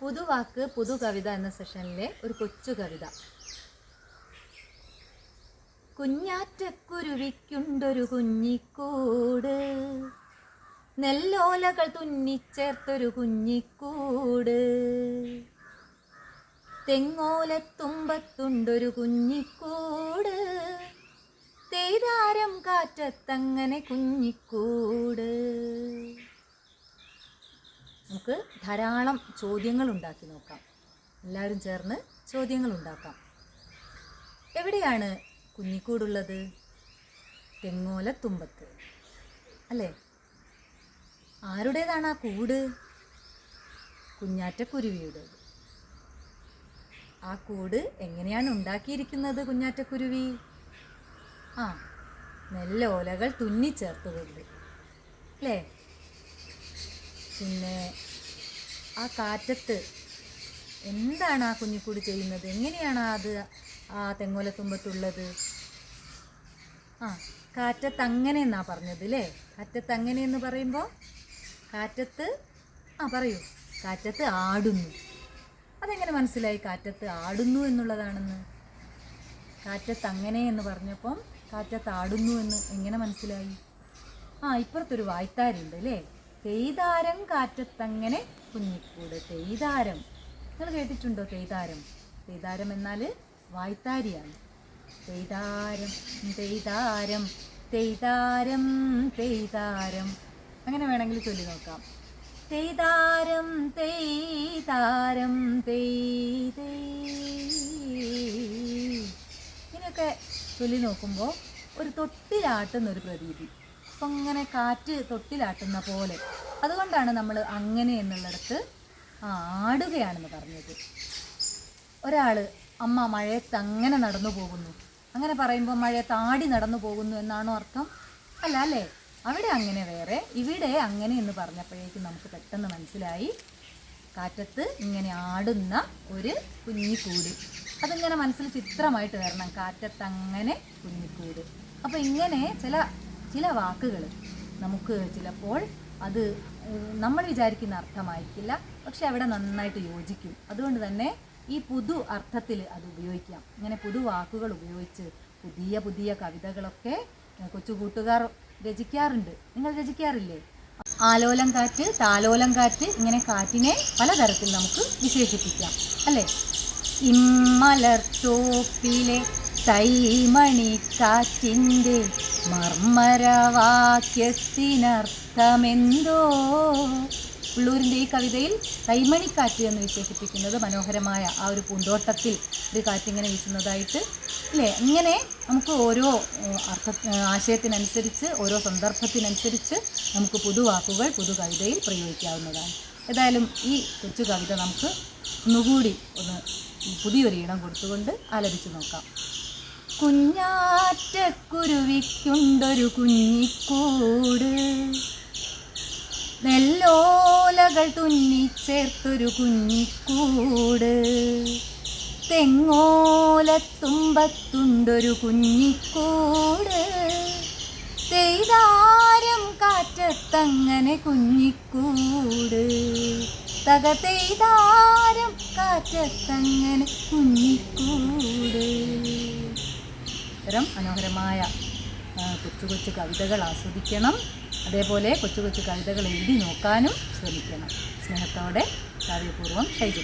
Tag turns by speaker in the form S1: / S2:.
S1: പുതുവാക്ക് പുതു കവിത എന്ന സെഷനിലെ ഒരു കൊച്ചു കവിത. കുഞ്ഞാറ്റക്കുരുവിക്കുണ്ടൊരു കുഞ്ഞിക്കൂട്. നെല്ലോലകൾ തുന്നിച്ചേർത്തൊരു കുഞ്ഞിക്കൂട്. തെങ്ങോലത്തുമ്പത്തുണ്ടൊരു കുഞ്ഞിക്കൂട്. തേതാരം കാറ്റത്തങ്ങനെ കുഞ്ഞിക്കൂട്. നമുക്ക് ധാരാളം ചോദ്യങ്ങൾ ഉണ്ടാക്കി നോക്കാം. എല്ലാവരും ചേർന്ന് ചോദ്യങ്ങൾ ഉണ്ടാക്കാം. എവിടെയാണ് കുഞ്ഞിക്കൂടുള്ളത്? തെങ്ങോല തുമ്പത്ത് അല്ലേ? ആരുടേതാണ് ആ കൂട്? കുഞ്ഞാറ്റക്കുരുവിയുടേത് ആ കൂട് എങ്ങനെയാണ് ഉണ്ടാക്കിയിരിക്കുന്നത് കുഞ്ഞാറ്റക്കുരുവി? ആ നെല്ലോലകൾ തുന്നിച്ചേർത്തുകൊണ്ട്. അല്ലേ? പിന്നെ ആ കാറ്റത്ത് എന്താണ് ആ കുഞ്ഞിക്കൂട് ചെയ്യുന്നത്? എങ്ങനെയാണ് അത് ആ തെങ്ങോലത്തുമ്പത്തുള്ളത്? ആ കാറ്റത്ത് അങ്ങനെ എന്നാ പറഞ്ഞത് അല്ലേ കാറ്റത്ത് അങ്ങനെ എന്ന് പറയുമ്പോൾ കാറ്റത്ത് ആ പറയൂ. കാറ്റത്ത് ആടുന്നു. അതെങ്ങനെ മനസ്സിലായി? കാറ്റത്ത് ആടുന്നു എന്നുള്ളതാണെന്ന്. കാറ്റത്ത് അങ്ങനെ എന്ന് പറഞ്ഞപ്പം കാറ്റത്ത് ആടുന്നു എന്ന് എങ്ങനെ മനസ്സിലായി? ആ ഇപ്പുറത്തൊരു വായ്ത്താരുണ്ട് അല്ലേ തെയ്താരം കാറ്റത്തങ്ങനെ കുഞ്ഞിക്കൂട്. തെയ്താരം. നിങ്ങൾ കേട്ടിട്ടുണ്ടോ തെയ്താരം? തെയ്താരം എന്നാൽ വായ്ത്താരിയാണ്. തെയ്താരം തെയ്താരം തെയ്താരം തെയ്താരം. അങ്ങനെ വേണമെങ്കിൽ ചൊല്ലി നോക്കാം. തെയ്താരം തെയ്താരം തെയ്തേ. ഇങ്ങനെയൊക്കെ ചൊല്ലി നോക്കുമ്പോൾ ഒരു തൊട്ടിലാട്ടുന്നൊരു പ്രതീതി. അപ്പം ഇങ്ങനെ കാറ്റ് തൊട്ടിലാട്ടുന്ന പോലെ. അതുകൊണ്ടാണ് നമ്മൾ അങ്ങനെ എന്നുള്ളിടത്ത് ആടുകയാണെന്ന് പറഞ്ഞത്. ഒരാൾ അമ്മ മഴയത്ത് അങ്ങനെ നടന്നു പോകുന്നു. അങ്ങനെ പറയുമ്പോൾ മഴയത്ത് ആടി നടന്നു പോകുന്നു എന്നാണോ അർത്ഥം? അല്ല അല്ലേ? അവിടെ അങ്ങനെ വേറെ ഇവിടെ അങ്ങനെ എന്ന് പറഞ്ഞപ്പോഴേക്കും നമുക്ക് പെട്ടെന്ന് മനസ്സിലായി. കാറ്റത്ത് ഇങ്ങനെ ആടുന്ന ഒരു കുഞ്ഞിക്കൂട്. അതിങ്ങനെ മനസ്സിൽ ചിത്രമായിട്ട് വരണം. കാറ്റത്ത് അങ്ങനെ കുഞ്ഞിക്കൂട്. അപ്പോൾ ഇങ്ങനെ ചില ചില വാക്കുകൾ നമുക്ക് ചിലപ്പോൾ അത് നമ്മൾ വിചാരിക്കുന്ന അർത്ഥമായിരിക്കില്ല. പക്ഷെ അവിടെ നന്നായിട്ട് യോജിക്കും. അതുകൊണ്ട് തന്നെ ഈ പുതു അർത്ഥത്തിൽ അത് ഉപയോഗിക്കാം. ഇങ്ങനെ പുതു വാക്കുകൾ ഉപയോഗിച്ച് പുതിയ പുതിയ കവിതകളൊക്കെ കൊച്ചുകൂട്ടുകാർ കൊച്ചു കൂട്ടുകാർ രചിക്കാറുണ്ട്. നിങ്ങൾ രചിക്കാറില്ലേ? ആലോലം കാറ്റ് താലോലം കാറ്റ് ഇങ്ങനെ കാറ്റിനെ പലതരത്തിൽ നമുക്ക് വിശേഷിപ്പിക്കാം. അല്ലേ? ഇമ്മലർത്തോപ്പിലെ തൈമണിക്കാറ്റിന്റെ മർമ്മരവാക്യത്തിനർത്ഥമെന്തോ? ഉള്ളൂരിന്റെ ഈ കവിതയിൽ കൈമണിക്കാറ്റ് എന്ന് വിശേഷിപ്പിക്കുന്നത് മനോഹരമായ ആ ഒരു പൂന്തോട്ടത്തിൽ ഒരു കാറ്റിങ്ങനെ വീശുന്നതായിട്ട്. അല്ലേ? ഇങ്ങനെ നമുക്ക് ഓരോ അർത്ഥ ആശയത്തിനനുസരിച്ച് ഓരോ സന്ദർഭത്തിനനുസരിച്ച് നമുക്ക് പുതുവാക്കുകൾ പുതു കവിതയിൽ പ്രയോഗിക്കാവുന്നതാണ്. ഏതായാലും ഈ കൊച്ചു കവിത നമുക്ക് ഒന്നുകൂടി ഒന്ന് പുതിയൊരു ഈണം കൊടുത്തുകൊണ്ട് ആലപിച്ചു നോക്കാം. കുഞ്ഞാറ്റക്കുരുവിക്കുണ്ടൊരു കുഞ്ഞിക്കൂട്. നെല്ലോലകൾ തുന്നിച്ചേർത്തൊരു കുഞ്ഞിക്കൂട്. തെങ്ങോലത്തുമ്പത്തുണ്ടൊരു കുഞ്ഞിക്കൂട്. തെയ്താരം കാറ്റത്തങ്ങനെ കുഞ്ഞിക്കൂട്. തക തെയ്താരം കാറ്റത്തങ്ങനെ കുഞ്ഞിക്കൂട്. ഇത്തരം മനോഹരമായ കൊച്ചു കൊച്ചു കവിതകൾ ആസ്വദിക്കണം. അതേപോലെ കൊച്ചു കൊച്ചു കവിതകൾ എഴുതി നോക്കാനും ശ്രമിക്കണം. സ്നേഹത്തോടെ കാവ്യപൂർവം ഷൈജു